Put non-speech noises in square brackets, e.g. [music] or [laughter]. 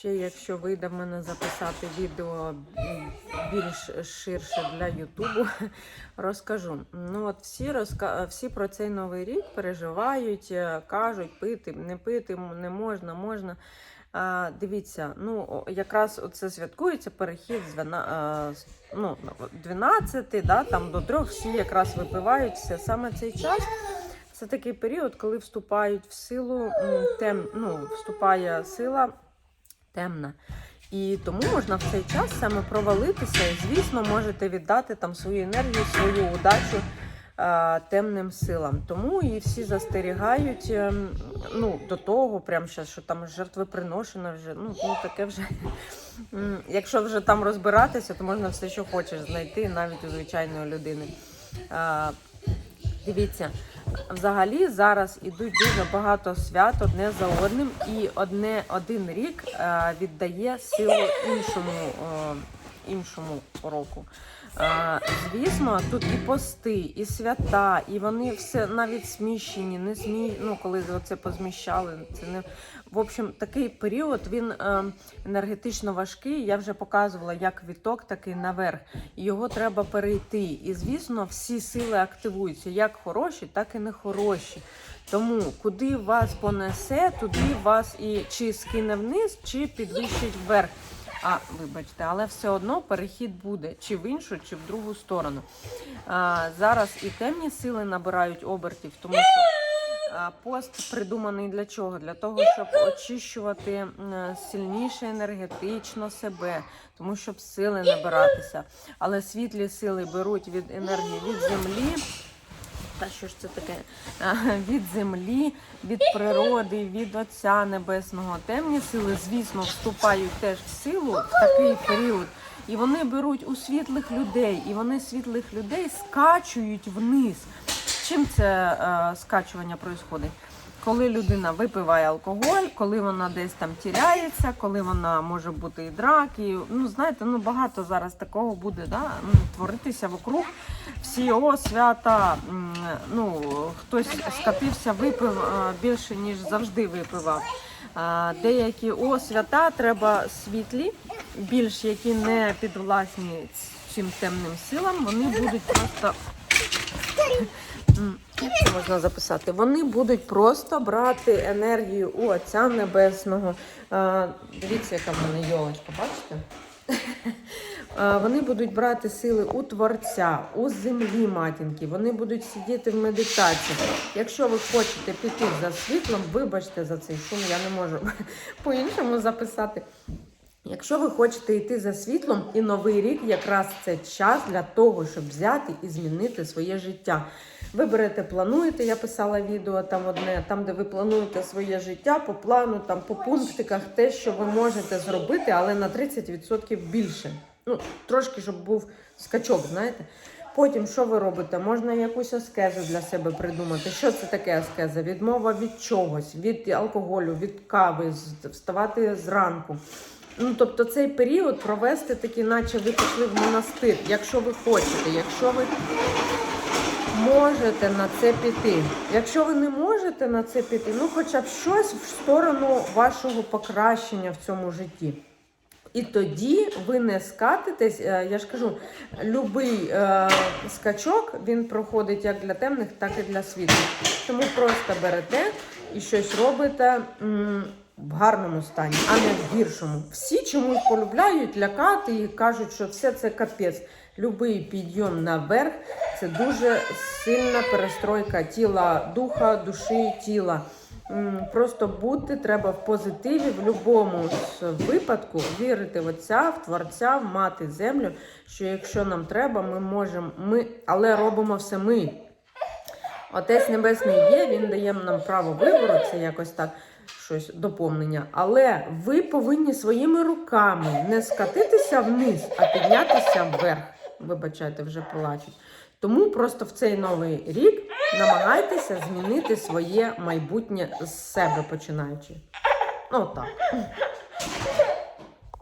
Ще якщо вийде мене записати відео більш ширше для Ютубу, [laughs] розкажу. Ну от всі розка... всі про цей новий рік переживають, е, кажуть, пити, не пити, не можна, можна. А, дивіться, ну якраз це святкується перехід з двана... а, з- ну, 12 да, там до 3 всі якраз випивають все. Саме цей час це такий період, коли вступають в силу тем, ну, вступає сила темна. І тому можна в цей час саме провалитися, і, звісно, можете віддати там свою енергію, свою удачу е, темним силам. Тому і всі застерігають ем, ну, до того, прям щас, що там жертвоприношено вже. Ну, ну таке вже. Якщо вже там розбиратися, то можна все, що хочеш знайти, навіть у звичайної людини. Е, Дивіться, взагалі зараз ідуть дуже багато свят одне за одним, і одне один рік е, віддає силу іншому, е, іншому року. Е, звісно, тут і пости, і свята, і вони все навіть сміщені, не смі... ну, коли це позміщали. Це не в общем, такий період він е, енергетично важкий. Я вже показувала, як віток такий наверх. Його треба перейти. І звісно, всі сили активуються, як хороші, так і не хороші. Тому куди вас понесе, туди вас і чи скине вниз, чи підвищить вверх. А, вибачте, але все одно перехід буде чи в іншу, чи в другу сторону. А, зараз і темні сили набирають обертів, тому що пост придуманий для чого? Для того, щоб очищувати сильніше енергетично себе, тому щоб сили набиратися. Але світлі сили беруть від енергії від землі. Та що ж це таке? Від землі, від природи, від Отця Небесного. Темні сили, звісно, вступають теж в силу в такий період. І вони беруть у світлих людей, і вони світлих людей скачують вниз. Чим це е, скачування відбувається? Коли людина випиває алкоголь, коли вона десь там тіряється, коли вона може бути і драки. Ну, знаєте, ну багато зараз такого буде да, м, творитися вокруг. Всі о, свята. Ну, хтось скатився, випив більше, ніж завжди випивав. Деякі о, свята треба світлі, більш які не підвласні цим темним силам, вони будуть просто. Можна записати? Вони будуть просто брати енергію у Отця Небесного. Дивіться, яка в мене йолочка, бачите? А, Вони будуть брати сили у Творця, у землі матінки. Вони будуть сидіти в медитації. Якщо ви хочете піти за світлом, вибачте за цей шум, я не можу [laughs] по-іншому записати. Якщо ви хочете йти за світлом, і новий рік якраз це час для того, щоб взяти і змінити своє життя. Ви берете, плануєте, я писала відео там одне, там, де ви плануєте своє життя по плану, там по пунктиках, те, що ви можете зробити, але на 30% більше. Ну, трошки, щоб був скачок, знаєте. Потім, що ви робите? Можна якусь аскезу для себе придумати. Що це таке аскеза? Відмова від чогось, від алкоголю, від кави, вставати зранку. Ну, тобто цей період провести такий, наче ви пішли в монастир, якщо ви хочете, якщо ви можете на це піти. Якщо ви не можете на це піти, ну хоча б щось в сторону вашого покращення в цьому житті. І тоді ви не скатитесь. е, Я ж кажу, будь-який е, скачок він проходить як для темних, так і для світлих. Тому просто берете і щось робите м, в гарному стані, а не в гіршому. Всі чомусь полюбляють лякати і кажуть, що все це капець. Любий підйом наверх це дуже сильна перестройка тіла, духа, душі, тіла. Просто бути треба в позитиві в будь-якому випадку вірити в Отця, в Творця, в мати землю. Що якщо нам треба, ми можемо, ми, але робимо все ми. Отець Небесний є, він дає нам право вибору, це якось так щось доповнення. Але ви повинні своїми руками не скатитися вниз, а піднятися вверх. Вибачайте, вже плачуть. Тому просто в цей новий рік намагайтеся змінити своє майбутнє з себе починаючи. Ну так.